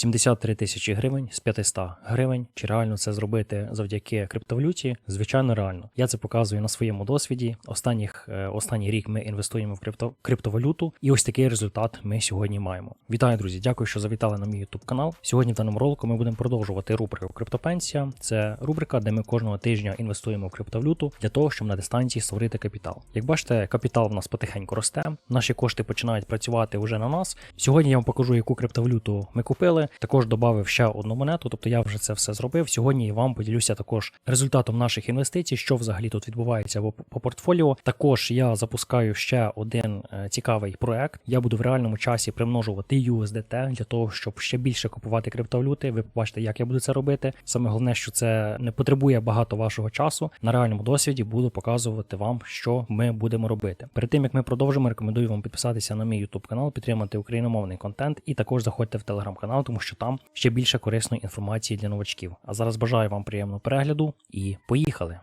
73 тисячі гривень з 500 гривень. Чи реально це зробити завдяки криптовалюті? Звичайно, реально. Я це показую на своєму досвіді. Останніх е, останній рік ми інвестуємо в крипто, криптовалюту, і ось такий результат ми сьогодні маємо. Вітаю, друзі! Дякую, що завітали на мій YouTube канал. Сьогодні в даному ролику ми будемо продовжувати рубрику Криптопенсія. Це рубрика, де ми кожного тижня інвестуємо в криптовалюту для того, щоб на дистанції створити капітал. Як бачите, капітал в нас потихеньку росте. Наші кошти починають працювати вже на нас. Сьогодні я вам покажу, яку криптовалюту ми купили. Також додав ще одну монету, тобто я вже це все зробив. Сьогодні я вам поділюся також результатом наших інвестицій, що взагалі тут відбувається по, по портфоліо. Також я запускаю ще один е, цікавий проект. Я буду в реальному часі примножувати USDT для того, щоб ще більше купувати криптовалюти. Ви побачите, як я буду це робити. Саме головне, що це не потребує багато вашого часу. На реальному досвіді буду показувати вам, що ми будемо робити. Перед тим як ми продовжимо, рекомендую вам підписатися на мій YouTube канал, підтримати україномовний контент і також заходьте в телеграм-канал, тому що там ще більше корисної інформації для новачків. А зараз бажаю вам приємного перегляду і поїхали!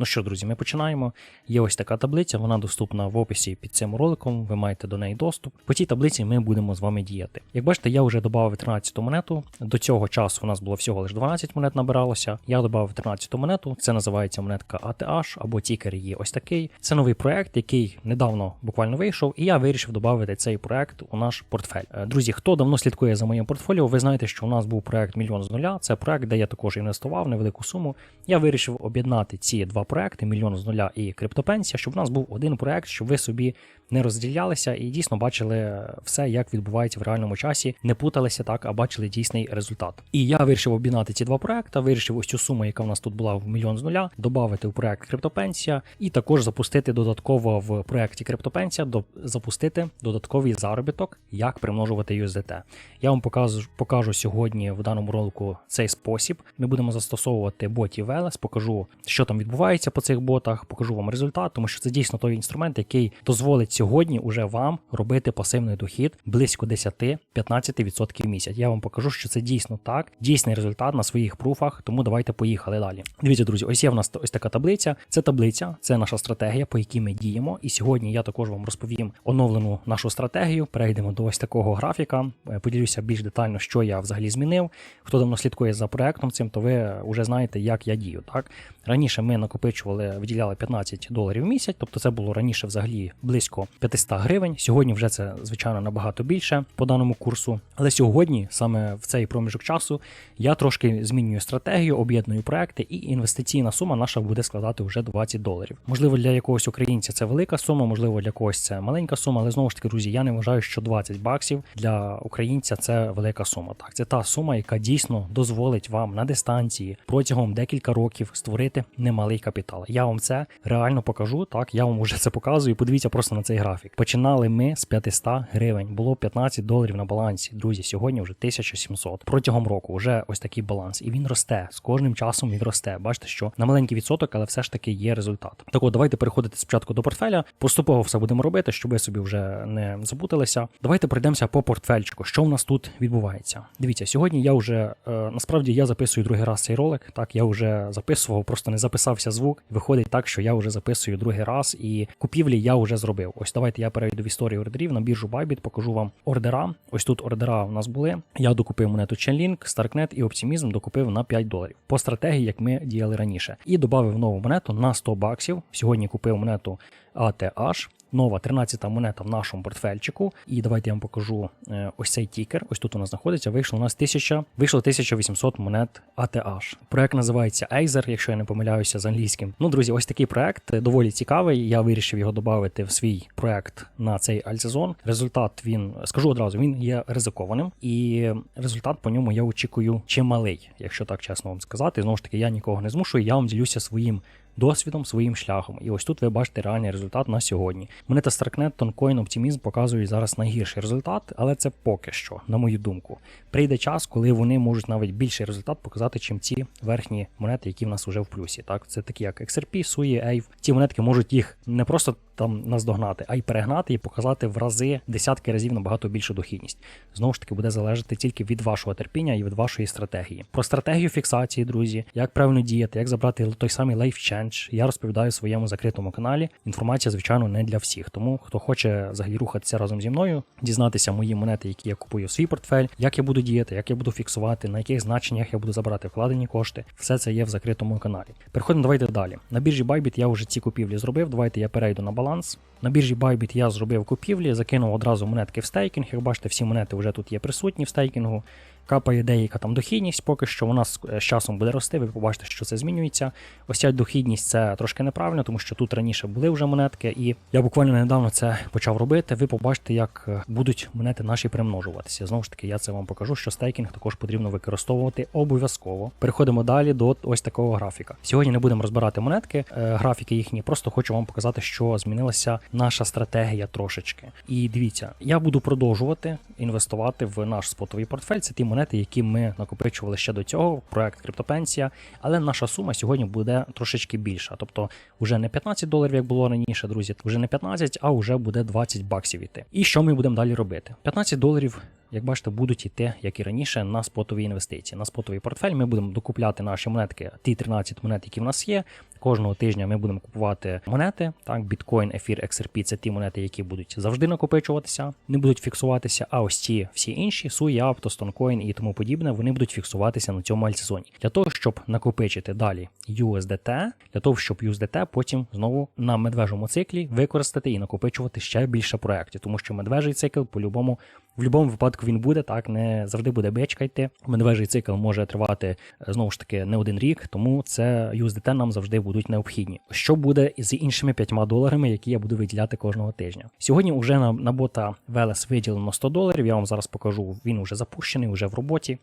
Ну що, друзі, ми починаємо. Є ось така таблиця, вона доступна в описі під цим роликом. Ви маєте до неї доступ. По цій таблиці ми будемо з вами діяти. Як бачите, я вже додав 13 монету. До цього часу у нас було всього лише 12 монет набиралося. Я додав 13 монету. Це називається монетка ATH або тікер її ось такий. Це новий проект, який недавно буквально вийшов, і я вирішив додати цей проект у наш портфель. Е, Друзі, хто давно слідкує за моїм портфоліо, ви знаєте, що у нас був проект мільйон з нуля. Це проект, де я також інвестував невелику суму. Я вирішив об'єднати ці два проекти мільйон з нуля і криптопенсія, щоб у нас був один проект, щоб ви собі не розділялися і дійсно бачили все, як відбувається в реальному часі, не путалися так, а бачили дійсний результат. І я вирішив об'єднати ці два проекти, вирішив ось цю суму, яка в нас тут була в мільйон з нуля, додати в проект криптопенсія, і також запустити додатково в проекті криптопенсія, до запустити додатковий заробіток, як примножувати USDT. Я вам покажу, покажу сьогодні в даному ролику цей спосіб. Ми будемо застосовувати ботів Велес, покажу, що там відбувається по цих ботах, покажу вам результат, тому що це дійсно той інструмент, який дозволить сьогодні уже вам робити пасивний дохід близько 10-15% в місяць. Я вам покажу, що це дійсно так, дійсний результат на своїх пруфах. Тому давайте поїхали далі. Дивіться, друзі, ось є в нас ось така таблиця. Це таблиця, це наша стратегія, по якій ми діємо. І сьогодні я також вам розповім оновлену нашу стратегію. Перейдемо до ось такого графіка. Е, Поділюся більш детально, що я взагалі змінив. Хто давно слідкує за проектом цим, то ви вже знаєте, як я дію. Так раніше ми накопичували, виділяли 15 доларів в місяць, тобто це було раніше взагалі близько 500 гривень. Сьогодні вже це звичайно набагато більше по даному курсу. Але сьогодні, саме в цей проміжок часу, я трошки змінюю стратегію, об'єдную проекти, і інвестиційна сума наша буде складати вже 20 доларів. Можливо, для якогось українця це велика сума, можливо, для когось це маленька сума, але знову ж таки, друзі, я не вважаю, що 20 баксів для українця це велика сума. Так, це та сума, яка дійсно дозволить вам на дистанції протягом декілька років створити немалий капітал. Я вам це реально покажу. Так, я вам вже це показую. Подивіться просто на цей графік. Починали ми з 500 гривень, було 15 доларів на балансі. Друзі, сьогодні вже 1700. Протягом року вже ось такий баланс, і він росте з кожним часом. Він росте. Бачите, що на маленький відсоток, але все ж таки є результат. Так от, давайте переходити спочатку до портфеля. Поступово все будемо робити, щоб ви собі вже не запуталися. Давайте пройдемося по портфельчику. Що в нас тут відбувається? Дивіться, сьогодні я вже е, насправді я записую другий раз цей ролик. Так, я вже записував, просто не записався звук. Виходить так, що я вже записую другий раз, і купівлі я вже зробив. Ось давайте я перейду в історію ордерів на біржу Bybit, покажу вам ордера. Ось тут ордера у нас були. Я докупив монету Chainlink, Starknet і Optimism докупив на 5 доларів. По стратегії, як ми діяли раніше. І додав нову монету на 100 баксів. Сьогодні купив монету ATH. Нова 13-та монета в нашому портфельчику. І давайте я вам покажу е, ось цей тікер. Ось тут нас знаходиться. Вийшло у нас 1000, вийшло 1800 монет ATH. Проект називається Aether, якщо я не помиляюся з англійським. Ну, друзі, ось такий проект е, доволі цікавий. Я вирішив його додати в свій проект на цей альтсезон. Результат він скажу одразу, він є ризикованим, і результат по ньому я очікую чималий, якщо так чесно вам сказати. Знову ж таки, я нікого не змушую, я вам ділюся своїм досвідом, своїм шляхом. І ось тут ви бачите реальний результат на сьогодні. Монета Starknet, Toncoin, Optimism показують зараз найгірший результат, але це поки що, на мою думку. Прийде час, коли вони можуть навіть більший результат показати, чим ці верхні монети, які в нас вже в плюсі. Так, це такі як XRP, SUI, AVE. Ці монетки можуть їх не просто там наздогнати, а й перегнати і показати в рази десятки разів набагато більшу дохідність. Знову ж таки, буде залежати тільки від вашого терпіння і від вашої стратегії. Про стратегію фіксації, друзі, як правильно діяти, як забрати той самий Life Change, я розповідаю в своєму закритому каналі. Інформація, звичайно, не для всіх. Тому хто хоче взагалі рухатися разом зі мною, дізнатися мої монети, які я купую в свій портфель, як я буду діяти, як я буду фіксувати, на яких значеннях я буду забирати вкладені кошти. Все це є в закритому каналі. Переходимо, давайте далі. На біржі Bybit я вже ці купівлі зробив. Давайте я перейду на баланс. На біржі Bybit я зробив купівлі, закинув одразу монетки в стейкінг. Як бачите, всі монети вже тут є присутні в стейкінгу. Капає деяка там дохідність, поки що вона з з часом буде рости, ви побачите, що це змінюється. Ось ця дохідність це трошки неправильно, тому що тут раніше були вже монетки, і я буквально недавно це почав робити. Ви побачите, як е, будуть монети наші примножуватися. Знову ж таки, я це вам покажу, що стейкінг також потрібно використовувати обов'язково. Переходимо далі до ось такого графіка. Сьогодні не будемо розбирати монетки, е, графіки їхні, просто хочу вам показати, що змінилася наша стратегія трошечки. І дивіться, я буду продовжувати інвестувати в наш спотовий портфель. Це ті монети, які ми накопичували ще до цього, проект Криптопенсія. Але наша сума сьогодні буде трошечки більша. Тобто, вже не 15 доларів, як було раніше, друзі, вже не 15, а вже буде 20 баксів іти. І що ми будемо далі робити? 15 доларів. Як бачите, будуть йти, як і раніше, на спотові інвестиції. На спотовий портфель ми будемо докупляти наші монетки, ті 13 монет, які в нас є. Кожного тижня ми будемо купувати монети. Так, біткоін, ефір, XRP – це ті монети, які будуть завжди накопичуватися, не будуть фіксуватися. А ось ці всі інші, Суя, Апто, Стонкоін і тому подібне, вони будуть фіксуватися на цьому альтсезоні. Для того, щоб накопичити далі USDT, для того, щоб USDT потім знову на медвежому циклі використати і накопичувати ще більше проєктів, тому що медвежий цикл по-любому. В будь-якому випадку він буде, так не завжди буде бичка йти. Медвежий цикл може тривати знову ж таки не один рік, тому це USDT нам завжди будуть необхідні. Що буде з іншими 5 доларами, які я буду виділяти кожного тижня? Сьогодні вже на, на бота Велес виділено 100 доларів. Я вам зараз покажу. Він вже запущений, вже в роботі.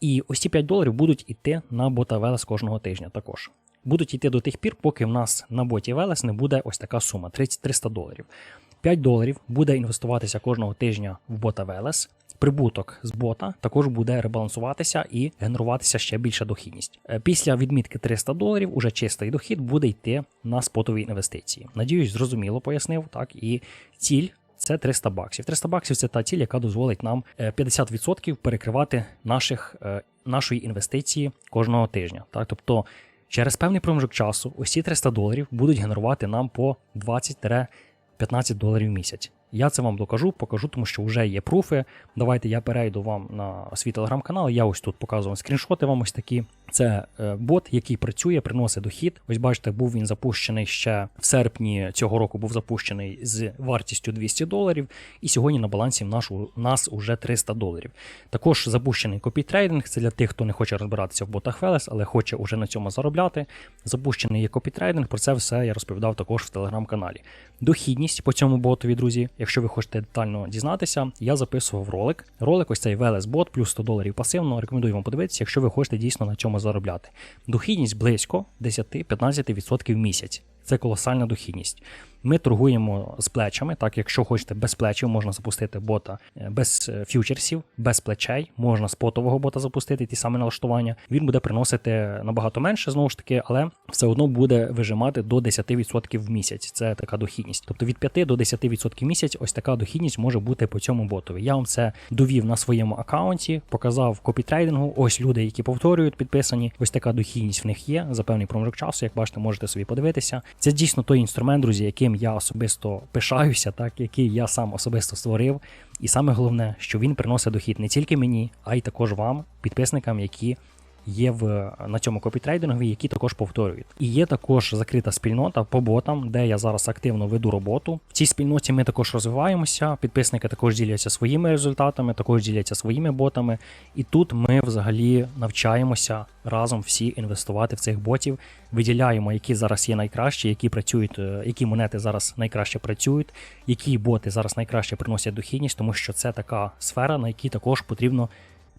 І ось ці 5 доларів будуть йти на бота Велес кожного тижня також. Будуть йти до тих пір, поки в нас на боті Велес не буде ось така сума 30 300 доларів. 5 доларів буде інвестуватися кожного тижня в бота Велес. Прибуток з бота також буде ребалансуватися і генеруватися ще більша дохідність. Е, Після відмітки 300 доларів уже чистий дохід буде йти на спотові інвестиції. Надіюсь, зрозуміло пояснив. Так і ціль. Це 300 баксів. 300 баксів це та ціль, яка дозволить нам 50% перекривати наших, е, нашої інвестиції кожного тижня. Так, тобто через певний проміжок часу усі 300 доларів будуть генерувати нам по 20-15 доларів в місяць. Я це вам докажу, покажу, тому що вже є пруфи. Давайте я перейду вам на свій телеграм-канал. Я ось тут показував скріншоти вам ось такі. Це е, бот, який працює, приносить дохід. Ось бачите, був він запущений ще в серпні цього року. Був запущений з вартістю 200 доларів, і сьогодні на балансі в наш, у нас уже 300 доларів. Також запущений копітрейдинг. Це для тих, хто не хоче розбиратися в ботах Велес, але хоче уже на цьому заробляти. Запущений є копітрейдинг. Про це все я розповідав також в телеграм-каналі. Дохідність по цьому ботові, друзі. Якщо ви хочете детально дізнатися, я записував ролик. Ролик ось цей Велес бот плюс 100 доларів пасивно. Рекомендую вам подивитися, якщо ви хочете дійсно на цьому заробляти. Дохідність близько 10-15% в місяць. Це колосальна дохідність. Ми торгуємо з плечами. Так, якщо хочете без плечів, можна запустити бота е, без е, фьючерсів, без плечей, можна спотового бота запустити, ті самі налаштування. Він буде приносити набагато менше, знову ж таки, але все одно буде вижимати до 10% в місяць. Це така дохідність. Тобто від 5 до 10% в місяць, ось така дохідність може бути по цьому ботові. Я вам це довів на своєму аккаунті, показав копітрейдингу. Ось люди, які повторюють, підписані. Ось така дохідність в них є за певний проміжок часу. Як бачите, можете собі подивитися. Це дійсно той інструмент, друзі, яким я особисто пишаюся, так який я сам особисто створив. І саме головне, що він приносить дохід не тільки мені, а й також вам, підписникам, які є в на цьому копітрейдингові, які також повторюють. І є також закрита спільнота по ботам, де я зараз активно веду роботу. В цій спільноті ми також розвиваємося. Підписники також діляться своїми результатами, також діляться своїми ботами. І тут ми взагалі навчаємося разом всі інвестувати в цих ботів. Виділяємо, які зараз є найкращі, які працюють, е, які монети зараз найкраще працюють, які боти зараз найкраще приносять дохідність, тому що це така сфера, на якій також потрібно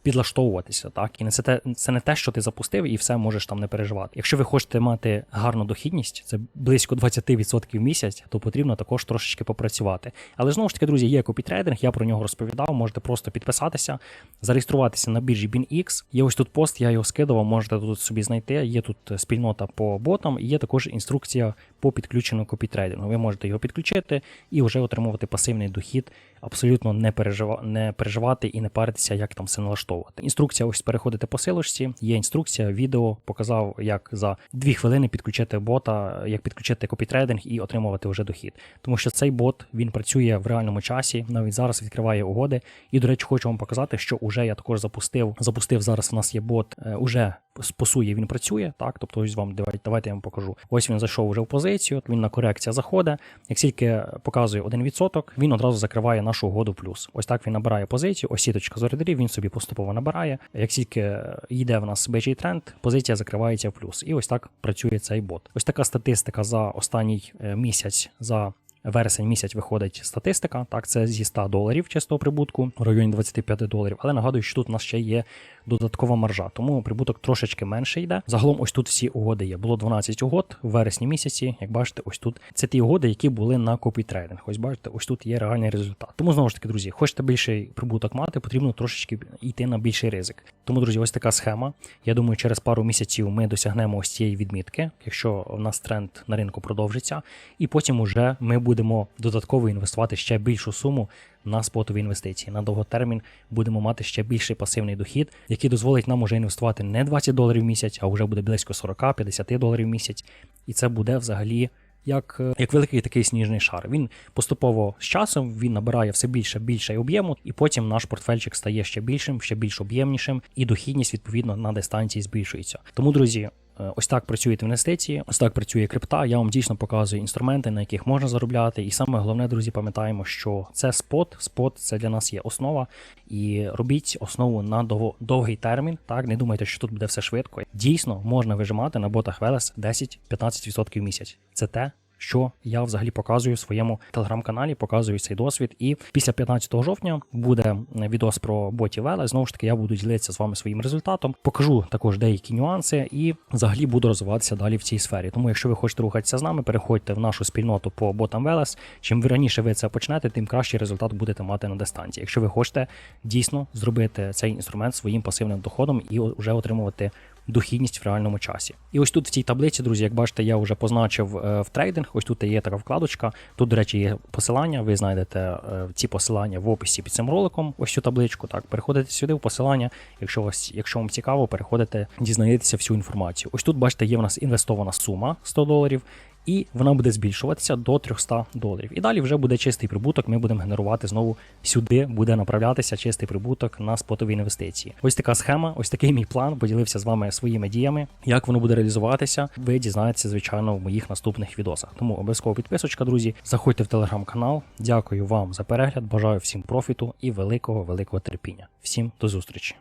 підлаштовуватися, так і не це те, це не те, що ти запустив, і все можеш там не переживати. Якщо ви хочете мати гарну дохідність, це близько 20% в місяць, то потрібно також трошечки попрацювати. Але знову ж таки, друзі, є копітрейдинг, я про нього розповідав. Можете просто підписатися, зареєструватися на біржі BinX. Є ось тут пост, я його скидував, можете тут собі знайти. Є тут спільнота по ботам, і є також інструкція по підключенню копітрейдингу. Ви можете його підключити і вже отримувати пасивний дохід, абсолютно не пережива... не переживати і не паритися, як там все налаштовувати. Інструкція, ось переходите по силочці, є інструкція, відео показав, як за 2 хвилини підключити бота, як підключити копітрейдинг і отримувати вже дохід. Тому що цей бот він працює в реальному часі, навіть зараз відкриває угоди. І, до речі, хочу вам показати, що уже я також запустив. Запустив зараз. У нас є бот, е, уже по сує він працює. Так, тобто ось вам давайте, давайте я вам покажу. Ось він зайшов вже в позицію. Він на корекція заходить. Як тільки показує 1%, він одразу закриває нашу угоду плюс. Ось так він набирає позицію. Ось сіточка з ордерів, він собі поступово набирає. Як тільки йде в нас бейджий тренд, позиція закривається в плюс. І ось так працює цей бот. Ось така статистика за останній е, місяць за вересень місяць виходить статистика. Так, це зі 100 доларів чистого прибутку в районі 25 доларів. Але нагадую, що тут у нас ще є додаткова маржа, тому прибуток трошечки менше йде. Загалом, ось тут всі угоди є. Було 12 угод в вересні місяці. Як бачите, ось тут це ті угоди, які були на копітрейдинг. Ось бачите, ось тут є реальний результат. Тому знову ж таки, друзі, хочете більший прибуток мати, потрібно трошечки йти на більший ризик. Тому, друзі, ось така схема. Я думаю, через пару місяців ми досягнемо ось цієї відмітки, якщо в нас тренд на ринку продовжиться, і потім уже ми будемо додатково інвестувати ще більшу суму на спотові інвестиції. На довготермін будемо мати ще більший пасивний дохід, який дозволить нам уже інвестувати не 20 доларів в місяць, а вже буде близько 40-50 доларів в місяць. І це буде взагалі. Як як великий такий сніжний шар. Він поступово з часом він набирає все більше більше об'єму, і потім наш портфельчик стає ще більшим, ще більш об'ємнішим, і дохідність відповідно на дистанції збільшується. Тому, друзі, Е, ось так працюють інвестиції, ось так працює крипта. Я вам дійсно показую інструменти, на яких можна заробляти. І саме головне, друзі, пам'ятаємо, що це спот. Спот це для нас є основа. І робіть основу на дов... довгий термін. Так, не думайте, що тут буде все швидко. Дійсно, можна вижимати на ботах Велес 10-15% в місяць. Це те, що я взагалі показую в своєму телеграм-каналі, показую цей досвід. І після 15 жовтня буде відос про боті Веле. Знову ж таки, я буду ділитися з вами своїм результатом. Покажу також деякі нюанси і взагалі буду розвиватися далі в цій сфері. Тому, якщо ви хочете рухатися з нами, переходьте в нашу спільноту по ботам Велес. Чим раніше ви це почнете, тим кращий результат будете мати на дистанції. Якщо ви хочете дійсно зробити цей інструмент своїм пасивним доходом і вже отримувати дохідність в реальному часі. І ось тут в цій таблиці, друзі, як бачите, я вже позначив е, в трейдинг. Ось тут є така вкладочка. Тут, до речі, є посилання. Ви знайдете е, ці посилання в описі під цим роликом. Ось цю табличку. Так, переходите сюди в посилання. Якщо вас, якщо вам цікаво, переходите, дізнаєтеся всю інформацію. Ось тут, бачите, є в нас інвестована сума 100 доларів і вона буде збільшуватися до 300 доларів. І далі вже буде чистий прибуток. Ми будемо генерувати знову сюди, буде направлятися чистий прибуток на спотові інвестиції. Ось така схема, ось такий мій план. Поділився з вами своїми діями. Як воно буде реалізуватися, ви дізнаєтеся, звичайно, в моїх наступних відосах. Тому обов'язково підписочка, друзі. Заходьте в телеграм-канал. Дякую вам за перегляд. Бажаю всім профіту і великого, великого терпіння. Всім до зустрічі!